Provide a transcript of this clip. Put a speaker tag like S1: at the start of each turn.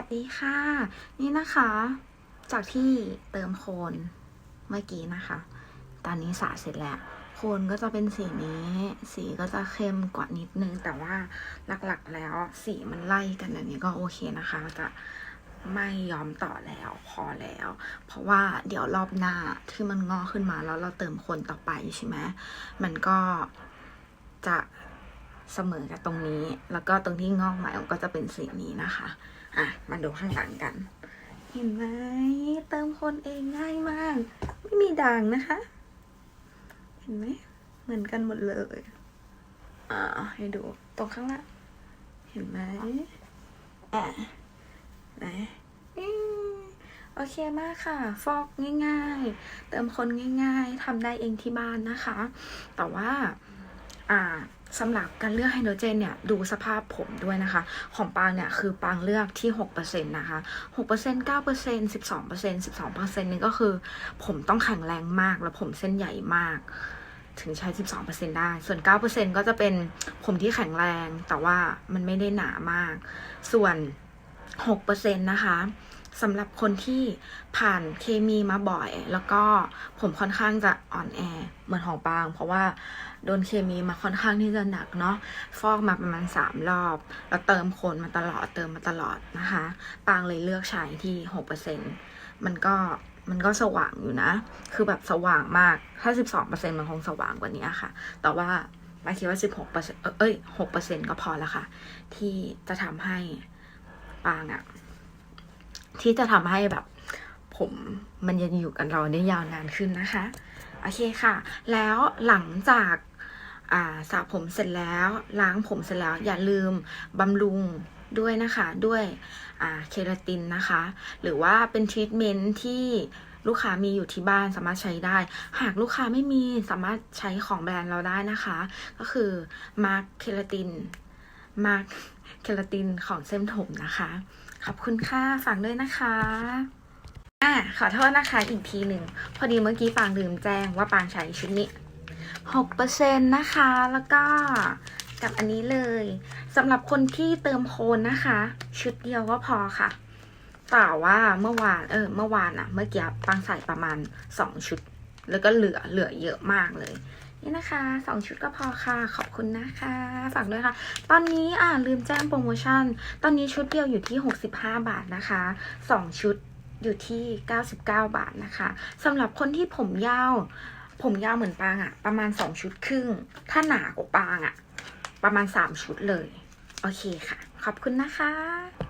S1: วัสดีค่ะ นี่นะคะ จากที่เติมโคนเมื่อกี้นะคะ ตอนนี้สระเสร็จแล้ว โคนก็จะเป็นสีนี้ สีก็จะเข้มกว่านิดนึง แต่ว่าหลักๆแล้วสีมันไล่กันอันนี้ก็โอเคนะคะจะไม่ยอมต่อแล้วพอแล้ว เพราะว่าเดี๋ยวรอบหน้าที่มันงอขึ้นมาแล้วเราเติมโคนต่อไปใช่ไหมมันก็จะ เสมอกับตรงนี้ แล้วก็ตรงที่งอกใหม่ก็จะเป็นสีนี้นะคะ อะ มาดูข้างหลังกัน เห็นไหมเติมคนเองง่ายมาก ไม่มีด่างนะคะ เห็นไหมเหมือนกันหมดเลย อ่าให้ดูตรงข้างล่างเห็นไหมอะไหนโอเคมากค่ะ ฟอกง่ายๆ เติมคนง่ายๆทำได้เองที่บ้านนะคะ แต่ว่า อ่า สำหรับการเลือกไฮโดรเจนเนี่ยดูสภาพผมด้วยนะคะ ของปางเนี่ยคือปางเลือกที่ 6%นะคะ6% 9% 12% 12%นี่ก็คือ ผมต้องแข็งแรงมากแล้วผมเส้นใหญ่มาก ถึงใช้ 12%ได้ ส่วน 9%ก็จะเป็นผมที่แข็งแรงแต่ว่ามันไม่ได้หนามาก ส่วน 6%นะคะ สำหรับคนที่ผ่านเคมีมาบ่อย แล้วก็ผมค่อนข้างจะอ่อนแอเหมือนของปาง เพราะว่าโดนเคมีมาค่อนข้างที่จะหนักเนาะฟอกมาประมาณสามรอบ แล้วเติมโคนมาตลอดเติมมาตลอดนะคะ ปางเลยเลือกใช้ที่6%มันก็มันก็สว่างอยู่นะ คือแบบสว่างมากถ้า12%มันคงสว่างกว่านี้ค่ะ แต่ว่าปาคิดว่า16%เอ้ย6%ก็พอแล้วค่ะ ที่จะทำให้ปางอะ ที่จะทำให้แบบผมมันยังอยู่กับเราได้ยาวนานขึ้นนะคะ โอเคค่ะ แล้วหลังจากอาสระผมเสร็จแล้วล้างผมเสร็จแล้วอย่าลืมบำรุงด้วยนะคะ ด้วยอ่าเคราตินนะคะ หรือว่าเป็นทรีทเมนต์ที่ลูกค้ามีอยู่ที่บ้านสามารถใช้ได้ หากลูกค้าไม่มีสามารถใช้ของแบรนด์เราได้นะคะ ก็คือมาร์คเคราติน มาร์คเคราตินของเส้นผมนะคะ ขอบคุณค่ะฝากด้วยนะคะอะขอโทษนะคะอีกทีหนึ่ง พอดีเมื่อกี้ปางลืมแจ้งว่าปางใช้ชุดนี้หกเปอร์เซ็นนะคะ แล้วก็กับอันนี้เลยสำหรับคนที่เติมโคนนะคะ ชุดเดียวก็พอค่ะแต่ว่าเมื่อวานเออเมื่อวานอะเมื่อกี้ปางใส่ประมาณสองชุด แล้วก็เหลือเหลือเยอะมากเลย นี่นะคะสองชุดก็พอค่ะ ขอบคุณนะคะ ฝากด้วยค่ะ ตอนนี้อ่าลืมแจ้งโปรโมชั่น ตอนนี้ชุดเดียวอยู่ที่ 65 บาทนะคะสองชุดอยู่ที่ 99 บาทนะคะสำหรับคนที่ผมยาว ผมยาวเหมือนปางอะประมาณ 2 ชุดครึ่ง ถ้าหนากว่าปางอะประมาณ 3 ชุดเลย โอเคค่ะ ขอบคุณนะคะ